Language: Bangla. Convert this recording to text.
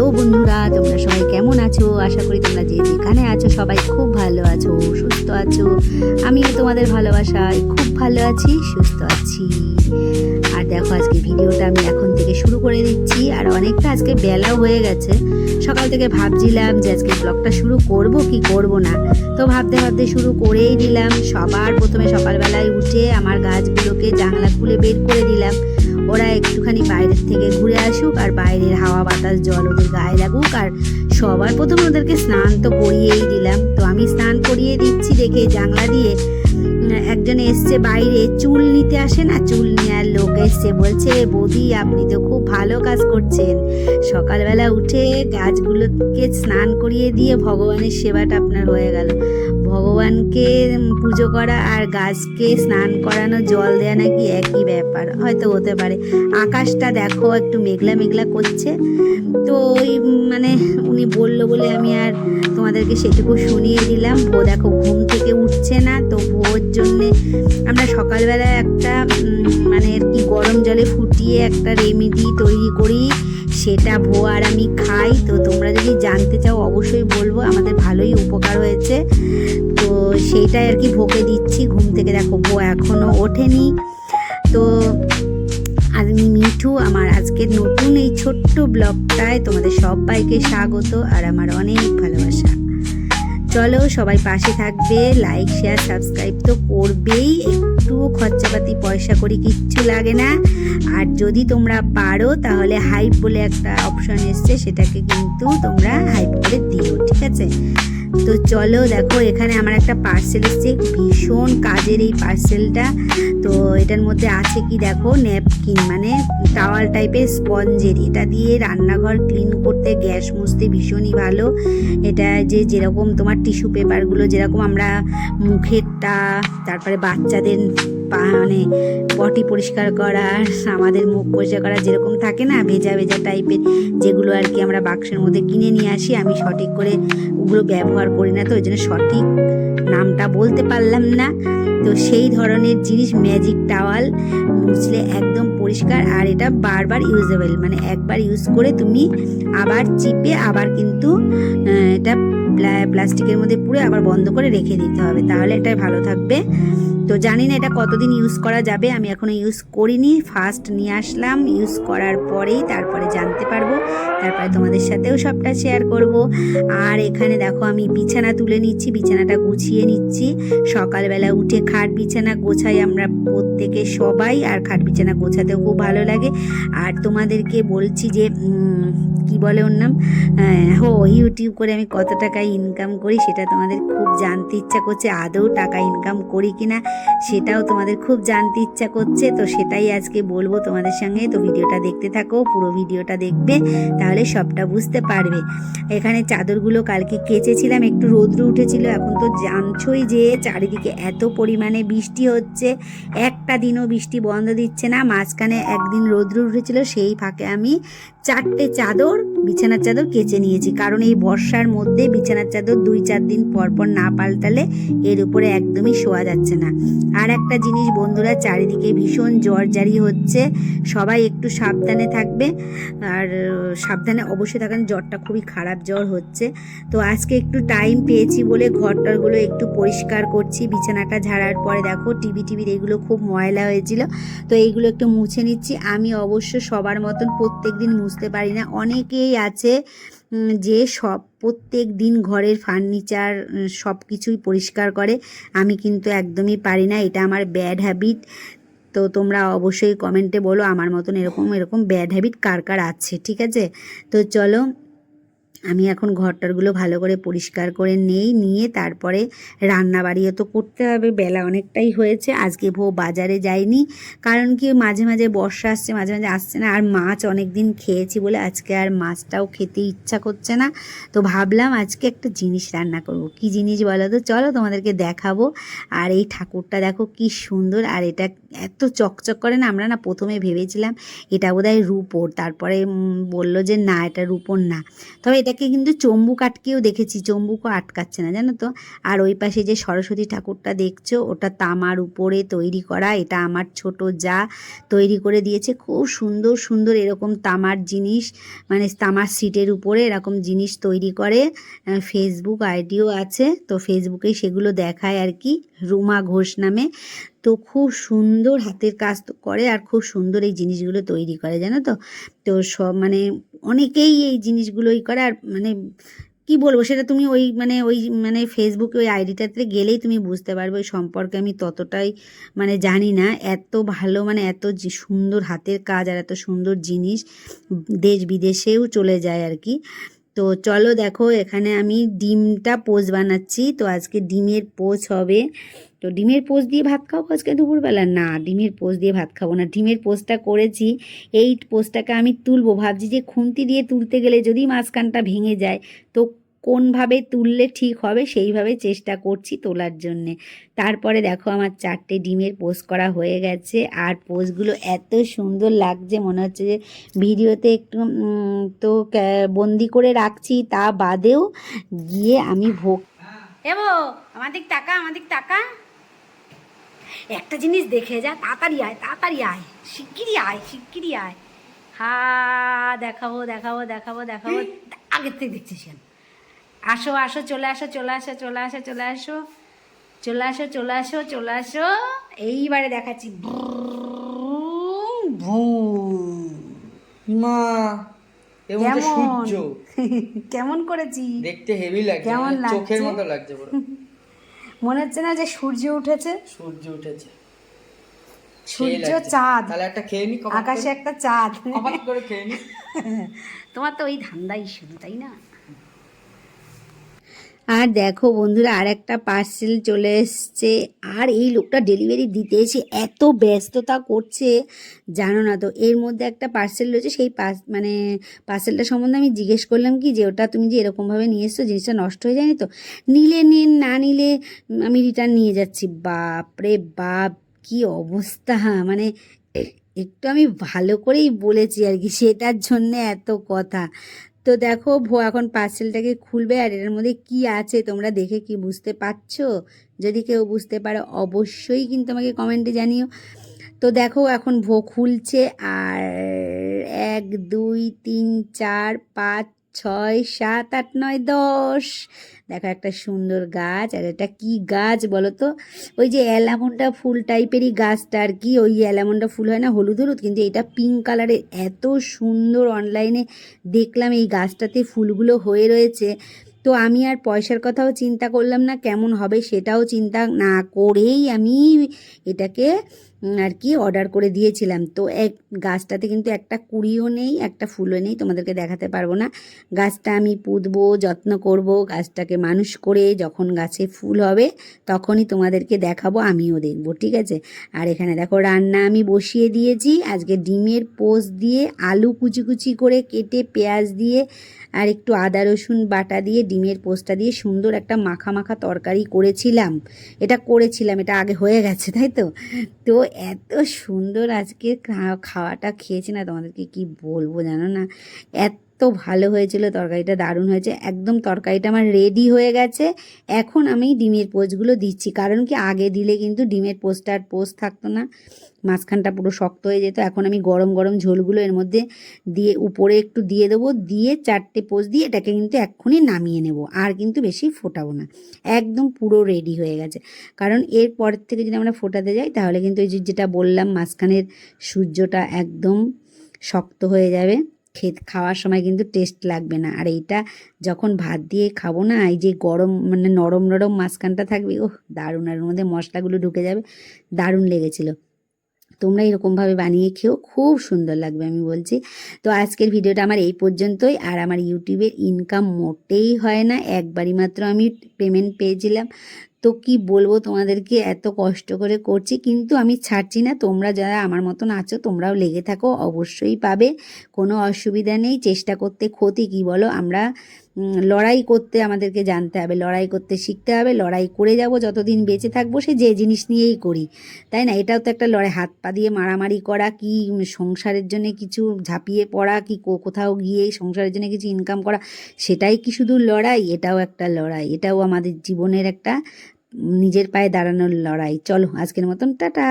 হ্যালো বন্ধুরা, তোমরা সবাই কেমন আছো? আশা করি তোমরা যে যেখানে আছো সবাই খুব ভালো আছো, সুস্থ আছো। আমিও তোমাদের ভালোবাসায় খুব ভালো আছি, সুস্থ আছি। আর দেখো, আজকে ভিডিওটা আমি এখন থেকে শুরু করে দিচ্ছি। আর অনেকটা আজকে বেলাও হয়ে গেছে। সকাল থেকে ভাবছিলাম যে আজকে ব্লগটা শুরু করব কি করব না। তো ভাবতে ভাবতে শুরু করেই দিলাম। সবার প্রথমে সকালবেলায় উঠে আমার গাছগুলোকে জানলা খুলে বের করে দিলাম। ওরা একটুখানি বাইরের থেকে ঘুরে আসুক আর বাইরের হাওয়া বাতাস, জল ওদের গায়ে লাগুক আর সবার প্রথমে ওদেরকে স্নান তো করিয়েই দিলাম। তো আমি স্নান করিয়ে দিচ্ছি দেখে জানলা দিয়ে। একজন এসছে বাইরে, চুল নিতে আসে না? চুল নেওয়ার লোক এসছে, বলছে, বৌদি, আপনি তো খুব ভালো কাজ করছেন। সকালবেলা উঠে গাছগুলোকে স্নান করিয়ে দিয়ে ভগবানের সেবাটা আপনার হয়ে গেল। ভগবানকে পুজো করা আর গাছকে স্নান করানো, জল দেওয়া নাকি একই ব্যাপার। হয়তো হতে পারে। আকাশটা দেখো, একটু মেঘলা মেঘলা করছে। তো ওই মানে উনি বলল বলে আমি আর তোমাদেরকে সেটুকু শুনিয়ে দিলাম। ভো দেখো ঘুম থেকে উঠছে না, তো ভোর জন্যে আমরা সকালবেলা একটা মানে আর কি গরম জলে ফুটিয়ে একটা রেমেডি তৈরি করি। সেটা ভো আর আমি খাই, তো তোমরা যদি জানতে চাও অবশ্যই বলব, আমাদের ভালোই উপকার হয়েছে। তো সেইটাই আর কি ভোকে দিচ্ছি ঘুম থেকে। দেখো ভো এখনও ওঠেনি। তো আমি মিঠু, আমার আজকের নতুন এই ছোট্ট ব্লগটায় তোমাদের সবাইকে স্বাগত আর আমার অনেক ভালোবাসা। চলো সবাই পাশে থাকবে লাইক শেয়ার সাবস্ক্রাইব তো করবেই। একটু খরচাপাতি পয়সা করি কিচ্ছু লাগে না। আর যদি তোমরা পারো, তাহলে হাইপ বলে একটা অপশন এসছে, সেটাকে কিন্তু তোমরা হাইপ করে দিও, ঠিক আছে? তো চলো দেখো, এখানে আমার একটা পার্সেল এসছে। ভীষণ কাজের এই পার্সেলটা তো এটার মধ্যে আছে কি দেখো ন্যাপকিন মানে টাওয়াল টাইপের স্পঞ্জের এটা দিয়ে রান্নাঘর ক্লিন করতে গ্যাস মুছতে ভীষণই ভালো। এটা যে যেরকম তোমার টিস্যু পেপারগুলো যেরকম আমরা মুখেরটা, তারপরে বাচ্চাদের মানে পটি পরিষ্কার করা, আমাদের মুখ পরিষ্কার করা যেরকম থাকে না, ভেজা ভেজা টাইপের যেগুলো আর কি আমরা বাক্সের মধ্যে কিনে নিয়ে আসি। আমি সঠিক করে ওগুলো ব্যবহার করি না তো, ওই জন্য সঠিক নামটা বলতে পারলাম না। তো সেই ধরনের জিনিস ম্যাজিক টাওয়াল মুছলে একদম পরিষ্কার আর এটা বারবার ইউজেবল মানে একবার ইউজ করে তুমি আবার চিপে আবার কিন্তু এটা প্লাস্টিকের মধ্যে পুরে আবার বন্ধ করে রেখে দিতে হবে। তাহলে এটাই ভালো থাকবে। তো জানি না এটা কতদিন ইউজ করা যাবে, আমি এখনও ইউজ করিনি। ফার্স্ট নিয়ে আসলাম ইউজ করার পরেই তারপরে জানতে পারব, তারপরে তোমাদের সাথেও সবটা শেয়ার করব। আর এখানে দেখো আমি বিছানা তুলে নিচ্ছি, বিছানাটা গুছিয়ে নিচ্ছি। সকালবেলা উঠে খাট বিছানা গোছাই আমরা প্রত্যেকে সবাই, আর খাট বিছানা গোছাতেও খুব ভালো লাগে। আর তোমাদেরকে বলছি যে কি বলে ওর নাম? হো ইউটিউব করে আমি কত টাকা ইনকাম করি সেটা তোমাদের খুব জানতে ইচ্ছা করছে, আদৌ টাকা ইনকাম করি কিনা। সেটাও তোমাদের খুব জানতে ইচ্ছা করছে, তো সেটাই আজকে বলব তোমাদের সঙ্গে। তো ভিডিওটা দেখতে থাকো, পুরো ভিডিওটা দেখবে, তাহলে সবটা বুঝতে পারবে। এখানে চাদরগুলো কালকে কেচেছিলাম, একটু রৌদ্র উঠেছিল, এখন তো জানছই যে চারিদিকে এত পরিমাণে বৃষ্টি হচ্ছে। একটা দিনও বৃষ্টি বন্ধ দিচ্ছে না, মাঝখানে একদিন রৌদ্র উঠেছিল, সেই ফাঁকে আমি চারটে চাদর বিছানার চাদর কেচে নিয়েছি। কারণ এই বর্ষার মধ্যে বিছানার চাদর দুই চার দিন পর পর না পাল্টালে এর উপরে একদমই শোয়া যাচ্ছে না। আর একটা জিনিস বন্ধুরা, চারিদিকে ভীষণ জ্বর জারি হচ্ছে। সবাই একটু সাবধানে থাকবে। আর সাবধানে অবশ্যই থাকেন, জ্বরটা খুবই খারাপ জ্বর হচ্ছে। তো আজকে একটু টাইম পেয়েছি বলে ঘরটরগুলো একটু পরিষ্কার করছি। বিছানাটা ঝাড়ার পরে দেখো টিভি টিভির এগুলো খুব ময়লা হয়েছিল। তো এইগুলো একটু মুছে নিচ্ছি। আমি অবশ্য সবার মতন প্রত্যেক দিন মুছতে পারি না। অনেকেই আছে যে সব, প্রত্যেক দিন ঘরের ফার্নিচার সব কিছুই পরিষ্কার করে। আমি কিন্তু একদমই পারি না, এটা আমার ব্যাড হ্যাবিট তো তোমরা অবশ্যই কমেন্টে বলো, আমার মতন এরকম এরকম ব্যাড হ্যাবিট কার কার আছে, ঠিক আছে? তো চলো আমি এখন ঘরটারগুলো ভালো করে পরিষ্কার করে নেই, নিয়ে তারপরে রান্না বাড়িও তো করতে হবে, বেলা অনেকটাই হয়েছে, আজকে ভো বাজারে যাইনি, কারণ কি মাঝে মাঝে বর্ষা আসছে, মাঝে মাঝে আসছে না, আর মাছ অনেক দিন খেয়েছি বলে আজকে আর মাছটাও খেতে ইচ্ছা করছে না, তো ভাবলাম আজকে একটা জিনিস রান্না করব, কি জিনিস বলো তো, চলো তোমাদেরকে দেখাবো, আর এই ঠাকুরটা দেখো কি সুন্দর, আর এটা এত চকচক করে না, আমরা না প্রথমে ভেবেছিলাম এটা বোধহয় রূপোর, তারপরে বলল যে না, এটা রূপোর না, তবে এটা এটাকে কিন্তু চম্বুক আটকেও দেখেছি, চম্বুকও আটকাচ্ছে না, জানো তো? আর ওই পাশে যে সরস্বতী ঠাকুরটা দেখছ, ওটা তামার উপরে তৈরি করা, এটা আমার ছোট যা তৈরি করে দিয়েছে, খুব সুন্দর সুন্দর এরকম তামার জিনিস মানে তামার সিটের উপরে এরকম জিনিস তৈরি করে ফেসবুক আইডিও আছে, তো ফেসবুকে সেগুলো দেখায় আর কি। রুমা ঘোষ নামে। তো খুব সুন্দর হাতের কাজ করে আর খুব সুন্দর এই জিনিসগুলো তৈরি করে, জানো তো? তো সব মানে অনেকেই এই জিনিসগুলোই করে আর মানে কি বলব, সেটা তুমি ওই মানে ওই মানে ফেসবুকে ওই আইডিটাতে গেলেই তুমি বুঝতে পারবে ওই সম্পর্কে আমি ততটাই মানে জানি না। এত ভালো মানে এত সুন্দর হাতের কাজ আর এত সুন্দর জিনিস দেশ বিদেশেও চলে যায় আর কি। তো চলো দেখো, এখানে আমি ডিমটা পোজ বানাচ্ছি। তো আজকে ডিমের পোজ হবে। তো ডিমের পোজ দিয়ে ভাত খাব আজকে দুপুরবেলা? না, ডিমের পোজ দিয়ে ভাত খাব না। ডিমের পোজটা করেছি। এই পোজটাকে আমি তুলবো। ভাবছি যে খুন্তি দিয়ে তুলতে গেলে যদি মাঝখানটা ভেঙে যায়, তো কোনভাবে তুললে ঠিক হবে সেইভাবে চেষ্টা করছি তোলার জন্যে। তারপরে দেখো আমার চারটে ডিমের পোস্ট করা হয়ে গেছে আর পোস্টগুলো এত সুন্দর লাগছে মনে হচ্ছে যে ভিডিওতে একটু তো বন্দি করে রাখছি তা বাদেও গিয়ে আমি ভোগ এবো আমাদের টাকা আমাদের টাকা একটা জিনিস দেখে যা তাড়াতাড়ি আয় তাড়াতাড়ি আয় শিগগিরই আয় শিগগিরই আয়। হা দেখাবো দেখাবো দেখাবো দেখাবো। আগের থেকে দেখছিস কেন? আসো আসো চলে আসো চলে আসো চলে আসো চলে আসো চলে আসো চলে আসো চলে আসো। এইবারে দেখাচ্ছি। মা কেমন? করেছি? দেখতে হেভি লাগছে কেমন মানে চোখের? মতো লাগছে পুরো। মনে হচ্ছে না যে সূর্য উঠেছে? সূর্য উঠেছে। সূর্য চাঁদ। তাহলে একটা খেয়ে নি আকাশে একটা চাঁদ। করে খেয়ে নি। তোমার তো ওই ধান্দাই শুধু তাই না? আর দেখো বন্ধুরা আর একটা পার্সেল চলে এসছে। আর এই লোকটা ডেলিভারি দিতে এসে এত ব্যস্ততা করছে, জানো না তো? এর মধ্যে একটা পার্সেল রয়েছে, সেই পার্স মানে পার্সেলটা সম্বন্ধে আমি জিজ্ঞেস করলাম কি যে, ওটা তুমি যে এরকমভাবে নিয়ে এসছো, জিনিসটা নষ্ট হয়ে যায়নি তো? নিলে নিন না নিলে আমি রিটার্ন নিয়ে যাচ্ছি। বাপ রে বাপ, কি অবস্থা! মানে একটু আমি ভালো করেই বলেছি আর কি, সেটার জন্য এত কথা। তো দেখো, ভো এখন পার্সেলটাকে খুলবে আর এর মধ্যে কি আছে তোমরা দেখে কি বুঝতে পারছ? যদি কেউ বুঝতে পারে, অবশ্যই কিন্তু আমাকে কমেন্টে জানিও। তো দেখো, এখন ভো খুলছে আর এক, দুই, তিন, চার, পাঁচ ছয়, সাত, আট, নয়, দশ। দেখো একটা সুন্দর গাছ, আর এটা কি গাছ বলো তো ওই যে অ্যালামন্ডা ফুল টাইপেরই গাছটা আর কি, ওই অ্যালামন্ডা ফুল হয় না, হলুদ হলুদ, কিন্তু এটা পিঙ্ক কালারের। এত সুন্দর অনলাইনে দেখলাম এই গাছটাতে ফুলগুলো হয়ে রয়েছে। তো আমি আর পয়সার কথাও চিন্তা করলাম না, কেমন হবে সেটাও চিন্তা না করেই আমি এটাকে আর কি অর্ডার করে দিয়েছিলাম। তো এক, গাছটাতে কিন্তু একটা কুড়িও নেই, একটা ফুলও নেই, তোমাদেরকে দেখাতে পারব না। গাছটা আমি পুঁতবো, যত্ন করব, গাছটাকে মানুষ করে যখন গাছে ফুল হবে তখনই তোমাদেরকে দেখাবো, আমিও দেখব, ঠিক আছে? আর এখানে দেখো রান্না আমি বসিয়ে দিয়েছি। আজকে ডিমের পোস্ট দিয়ে আলু কুচি কুচি করে কেটে পেঁয়াজ দিয়ে আর একটু আদা, রসুন বাটা দিয়ে ডিমের পোস্টটা দিয়ে সুন্দর একটা মাখা মাখা তরকারি করেছিলাম। এটা করেছিলাম, এটা আগে হয়ে গেছে, তাই তো? তো এত সুন্দর আজকে খাওয়াটা খেয়েছি না তোমাদেরকে কি বলব জানো না? এত ভালো হয়েছিল, তরকারিটা দারুণ হয়েছে। একদম তরকারিটা আমার রেডি হয়ে গেছে। এখন আমি ডিমের পোস্টগুলো দিচ্ছি, কারণ কি আগে দিলে কিন্তু ডিমের পোস্টটা আর পোস্ট থাকতো না। মাঝখানটা পুরো শক্ত হয়ে যেত, এখন আমি গরম গরম ঝোলগুলো এর মধ্যে দিয়ে উপরে একটু দিয়ে দেবো, দিয়ে চারটে পোস্ট দিয়ে এটাকে কিন্তু এক্ষুনি নামিয়ে নেব, আর কিন্তু বেশি ফোটাবো না। একদম পুরো রেডি হয়ে গেছে। কারণ এরপর থেকে যদি আমরা ফোটাতে যাই, তাহলে কিন্তু এই যেটা বললাম, মাঝখানের সূর্যটা একদম শক্ত হয়ে যাবে। খেত, খাওয়ার সময় কিন্তু টেস্ট লাগবে না। আর এইটা যখন ভাত দিয়ে খাব না, এই যে গরম মানে নরম নরম মাঝখানটা থাকবে ওহ দারুণ। আর ওর মধ্যে মশলাগুলো ঢুকে যাবে, দারুণ লেগেছিলো। তোমরা এরকমভাবে বানিয়ে খেও, খুব সুন্দর লাগবে আমি বলছি। তো আজকের ভিডিওটা আমার এই পর্যন্তই। আর আমার ইউটিউবের ইনকাম মোটেই হয় না, একবারই মাত্র আমি পেমেন্ট পেয়েছিলাম। তো কি বলব তোমাদেরকে? এত কষ্ট করে করছি, কিন্তু আমি ছাড়ছি না। তোমরা যারা আমার মতন আছো, তোমরাও লেগে থাকো। অবশ্যই পাবে। কোনো অসুবিধা নেই। চেষ্টা করতে ক্ষতি কি বলো? আমরা লড়াই করতে আমাদেরকে জানতে হবে, লড়াই করতে শিখতে হবে, লড়াই করে যাব, যতদিন বেঁচে থাকব সে যে জিনিস নিয়েই করি। তাই না? এটাও তো একটা লড়াই, হাত পা দিয়ে মারামারি করা কি সংসারের জন্য কিছু ঝাঁপিয়ে পড়া কি কোথাও গিয়ে সংসারের জন্য কিছু ইনকাম করা, সেটাই কি শুধু লড়াই? এটাও একটা লড়াই, এটাও আমাদের জীবনের একটা নিজের পায়ে দাঁড়ানোর লড়াই। চলো, আজকের মতন, টাটা!